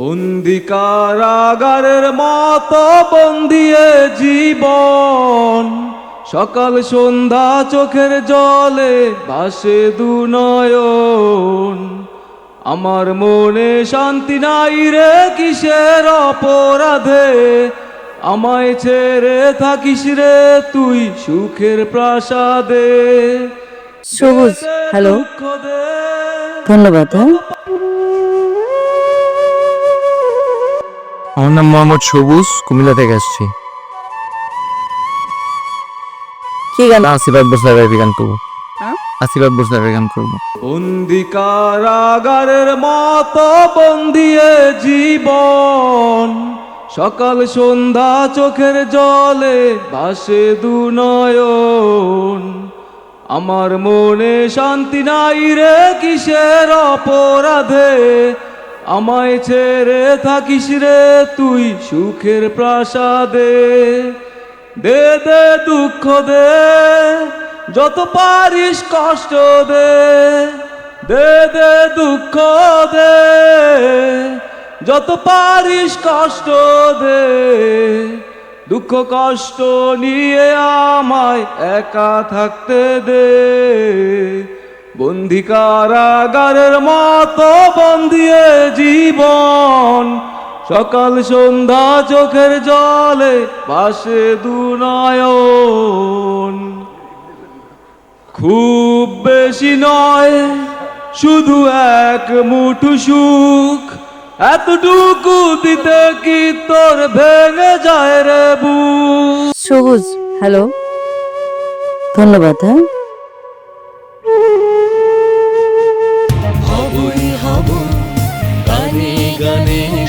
বন্দি কারাগারের মতো বন্দিয়ে জীবন। সকাল সন্ধ্যা চোখের জলে ভাসে দু নয়ন। আমার মনে শান্তি নাই রে কিসের অপরাধে? আমায় ছেড়ে থাকিস রে তুই সুখের প্রাসাদে। সবুজ হ্যালো। ধন্যবাদ হ্যাঁ। আমার নাম মোহাম্মদ সবুজ কুমিল্লা থেকে আসছি। কি গান? আশীর্বাদ বসলার গান করব। হ্যাঁ? আশীর্বাদ বসলার গান করব। বন্দি কারাগারের মতো বন্দিয়ে জীবন সকাল সন্ধ্যা চোখের জলে ভাসে দু নয়ন। আমার মনে শান্তি নাই রে কিসের অপরাধে? আমায় ছেড়ে থাকিস রে তুই সুখের প্রাসাদে। দে দে দুঃখ দে, যত পারিস কষ্ট দে। দে দে দুঃখ দে, যত পারিস কষ্ট দে। দুঃখ কষ্ট নিয়ে আমায় একা থাকতে দে। বন্দি কারাগারের মতো বন্দিয়ে সকাল সন্ধ্যা চোখের জলে পাশে দু নয়ন। খুব বেশি নয়, শুধু এক মুঠু সুখ। এতটুকু দিতে কি তোর ভেঙে যায় রে বুক? সবুজ হ্যালো ধন্যবাদ হ্যাঁ?